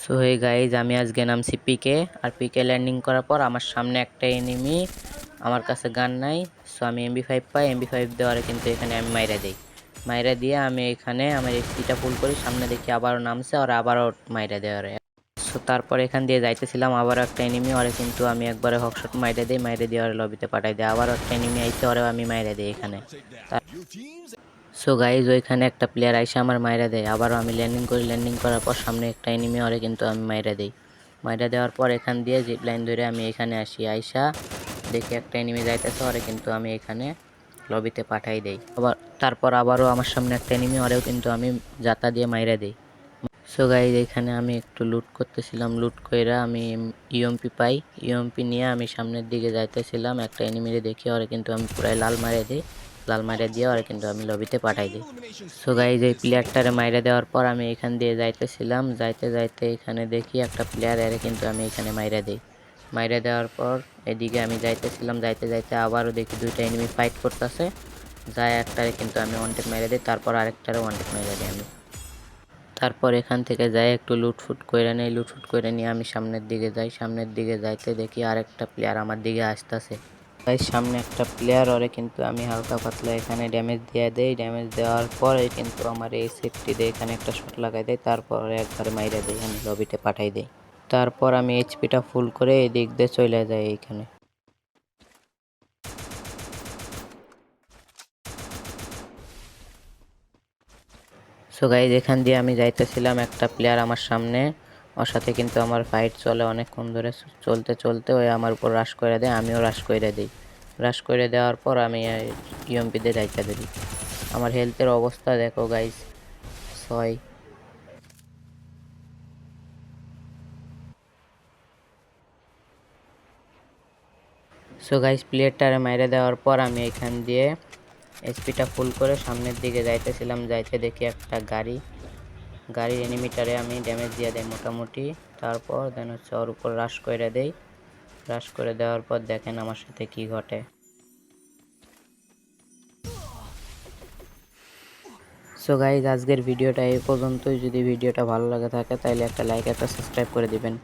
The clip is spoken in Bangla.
সো হে গাইজ আমি আজকে নামছি পিকে আর পিকে ল্যান্ডিং করার পর আমার সামনে একটা এনিমি আমার কাছে গান নাই। সো আমি এমবি ফাইভ পাই এমবি ফাইভ দেওয়ারে কিন্তু এখানে আমি মাইরা দিই। মাইরা দিয়ে আমি এখানে আমার এসপিটা ফুল করি, সামনে দেখি আবারও নামছে, আর আবারও মাইরা দেওয়ারে। সো তারপর এখান দিয়ে যাইতেছিলাম, আবারও একটা এনিমি ওরে কিন্তু আমি একবারে হকশট মাইরে দিই, মাইরে দিয়ে ওরে লবিতে পাঠাই দিই। আবারও একটা এনিমি আইছে, ওরেও আমি মাইরে দিই এখানে। সো গাইজ ওইখানে একটা প্লেয়ার আইসে আমার মাইরা দেয়। আবারও আমি ল্যান্ডিং করি ল্যান্ডিং করার পর সামনে একটা এনিমি ওরে কিন্তু আমি মাইরা দিই। মাইরা দেওয়ার পর এখান দিয়ে জিপ লাইন ধরে আমি এখানে আসি। আইসা দেখি একটা এনিমি যাইতেছে, ওরে কিন্তু আমি এখানে লবিতে পাঠাই দেই। আবার তারপর আবারও আমার সামনে একটা এনিমি ওরেও কিন্তু আমি যাতা দিয়ে মাইরা দিই। সো গাইজ এখানে আমি একটু লুট করতেছিলাম। লুট কইরা আমি ইএমপি পাই। ইএমপি নিয়ে আমি সামনের দিকে যাইতেছিলাম। একটা এনিমিরে দেখি, ওরে কিন্তু আমি পুরাই লাল মারে দিই। লাল মারে দিয়ে ওরে কিন্তু আমি লবিতে পাঠাই দিই। সো গাইজ এই প্লেয়ারটারে মাইরে দেওয়ার পর আমি এখান দিয়ে যাইতেছিলাম। যাইতে যাইতে এখানে দেখি একটা প্লেয়ার এরে কিন্তু আমি এখানে মাইরে দিই। মাইরে দেওয়ার পর এদিকে আমি যাইতেছিলাম। যাইতে যাইতে আবারও দেখি দুইটা এনিমি ফাইট করতেছে। যায় একটারে কিন্তু আমি ওয়ান্টেড মেরে দিই, তারপর আরেকটারে ওয়ান্টেড মেরে দিই আমি। তারপর এখান থেকে যাই একটু লুটফুট করে নেই। লুটফুট করে নিয়ে আমি সামনের দিকে যাই। সামনের দিকে যাইতে দেখি আরেকটা প্লেয়ার আমার দিকে আসতেছে। তাই সামনে একটা প্লেয়ার ওরে কিন্তু আমি হালকা পাতলা এখানে ড্যামেজ দিয়ে দেই। ড্যামেজ দেওয়ার পরে কিন্তু আমার এই সেফটি দিয়ে এখানে একটা শট লাগাই দেয় তারপর একবার মাইরে দিই, আমি লবিতে পাঠাই দিই। তারপর আমি এইচপিটা ফুল করে এই দিক দিয়ে চলে যাই এইখানে সো গাইজ এখান দিয়ে আমি যাইতেছিলাম একটা প্লেয়ার আমার সামনে। ওর সাথে কিন্তু আমার ফাইট চলে অনেকক্ষণ ধরে। চলতে চলতে ওই আমার উপর রাশ করে দেয়, আমিও রাশ করে দিই। রাশ করে দেওয়ার পর আমি ইএমপিতে যাইতে দিই আমার হেলথের অবস্থা দেখো গাইজ ছয়। সো গাইজ প্লেয়ারটারে মাইরে দেওয়ার পর আমি এখান দিয়ে এসপিটা ফুল করে সামনের দিকে যাইতেছিলাম, যাইতে দেখি একটা গাড়ি। গাড়ির এনিমিটারে আমি ড্যামেজ দিয়ে দেয় মোটামুটি। তারপর দেন হচ্ছে ওর উপর রাশ করে দেই। রাশ করে দেওয়ার পর দেখেন আমার সাথে কি ঘটে। সো গাইজ আজকের ভিডিওটা এই পর্যন্তই। যদি ভিডিওটা ভালো লাগে থাকে, তাহলে একটা লাইক একটা সাবস্ক্রাইব করে দিবেন।